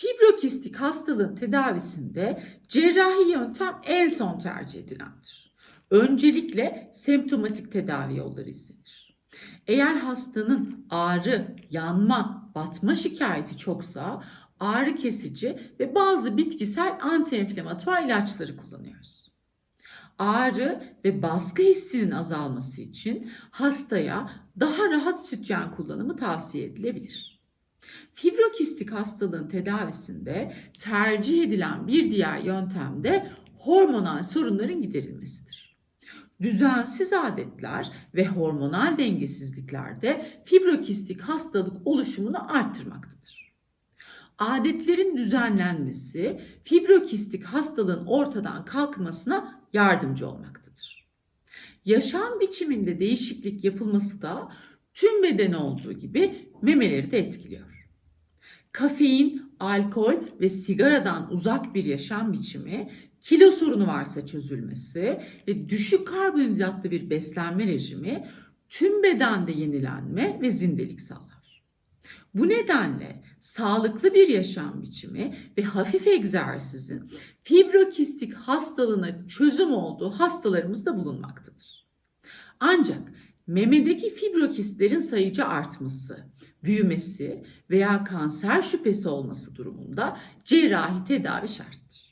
Fibrokistik hastalığın tedavisinde cerrahi yöntem en son tercih edilendir. Öncelikle semptomatik tedavi yolları izlenir. Eğer hastanın ağrı, yanma, batma şikayeti çoksa ağrı kesici ve bazı bitkisel antiinflamatuar ilaçları kullanıyoruz. Ağrı ve baskı hissinin azalması için hastaya daha rahat sütyen kullanımı tavsiye edilebilir. Fibrokistik hastalığın tedavisinde tercih edilen bir diğer yöntem de hormonal sorunların giderilmesidir. Düzensiz adetler ve hormonal dengesizlikler de fibrokistik hastalık oluşumunu arttırmaktadır. Adetlerin düzenlenmesi fibrokistik hastalığın ortadan kalkmasına yardımcı olmaktadır. Yaşam biçiminde değişiklik yapılması da tüm beden olduğu gibi memeleri de etkiliyor. Kafein, alkol ve sigaradan uzak bir yaşam biçimi, kilo sorunu varsa çözülmesi ve düşük karbonhidratlı bir beslenme rejimi tüm bedende yenilenme ve zindelik sağlar. Bu nedenle sağlıklı bir yaşam biçimi ve hafif egzersizin fibrokistik hastalığına çözüm olduğu hastalarımızda bulunmaktadır. Ancak memedeki fibrokistlerin sayıca artması, büyümesi veya kanser şüphesi olması durumunda cerrahi tedavi şarttır.